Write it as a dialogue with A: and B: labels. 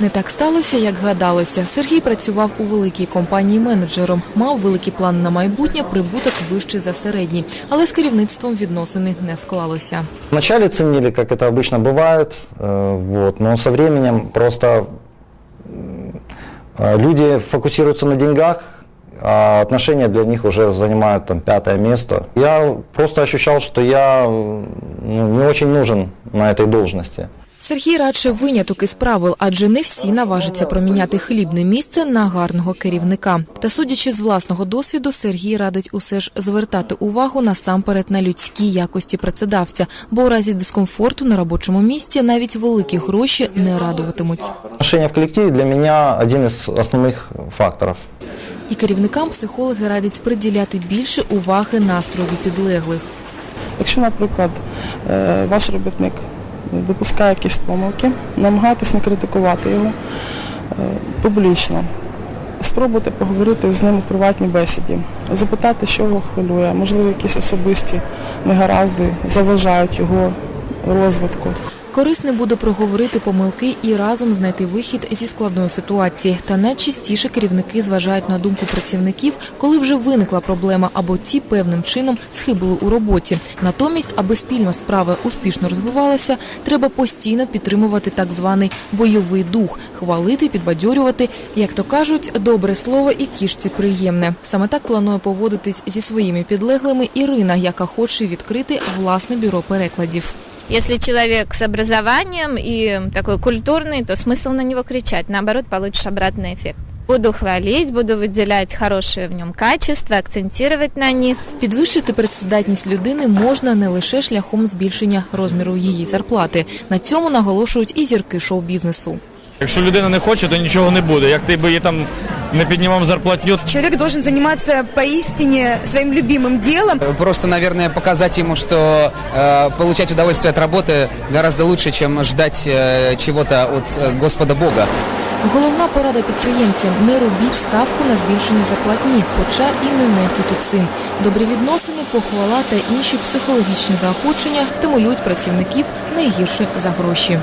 A: Не так сталося, як гадалося. Сергій працював у великій компанії менеджером, мав великі плани на майбутнє, прибуток вищий за середній, але з керівництвом відносини не склалося.
B: Вначале ценили, как это обычно бывает, э, вот, но со временем просто м, э, люди фокусируются на деньгах, а отношения для них уже занимают там пятое место. Я просто ощущал, что я м, ну, не очень нужен на этой должности.
A: Сергій радше виняток із правил, адже не всі наважаться проміняти хлібне місце на гарного керівника. Та судячи з власного досвіду, Сергій радить усе ж звертати увагу насамперед на людські якості працедавця, бо у разі дискомфорту на робочому місці навіть великі гроші не радуватимуть.
B: Отношения в коллективе для меня один из основных факторов.
A: І керівникам психологи радять приділяти більше уваги настроєві підлеглих.
C: Якщо, наприклад, е, ваш робітник допускає якісь помилки, намагайтесь не критикувати його е, публічно. Спробуйте поговорити з ним у приватній бесіді, запитати, що його хвилює, можливо, якісь особисті негаразди заважають його розвитку.
A: Корисним буде проговорити помилки і разом знайти вихід зі складної ситуації. Та найчастіше керівники зважають на думку працівників, коли вже виникла проблема або ті певним чином схибили у роботі. Натомість, аби спільна справа успішно розвивалася, треба постійно підтримувати так званий бойовий дух, хвалити, підбадьорювати. Як то кажуть, добре слово і кішці приємне. Саме так планує поводитись зі своїми підлеглими Ірина, яка хоче відкрити власне бюро перекладів.
D: Если человек с образованием и такой культурный, то смысл на него кричать. Наоборот, получишь обратный эффект. Буду хвалить, буду выделять хорошие в нем качества, акцентировать на них.
A: Підвищити працездатність людини можна не лише шляхом збільшення розміру її зарплати. На цьому наголошують і зірки шоу-бізнесу.
E: Якщо людина не хоче, то нічого не буде. Як ти би їй там не піднімав зарплатню,
F: Человек должен заниматься поистине своим любимым делом.
G: Просто, наверное, показать ему, что э, получать удовольствие от работы гораздо лучше, чем ждать э, чего-то от э, Господа Бога.
A: Головна порада підприємцям – не робіть ставку на збільшення зарплатні, хоча і не нехтуйте цим. Добрі відносини, похвала та інші психологічні заохочення стимулюють працівників не гірше за гроші.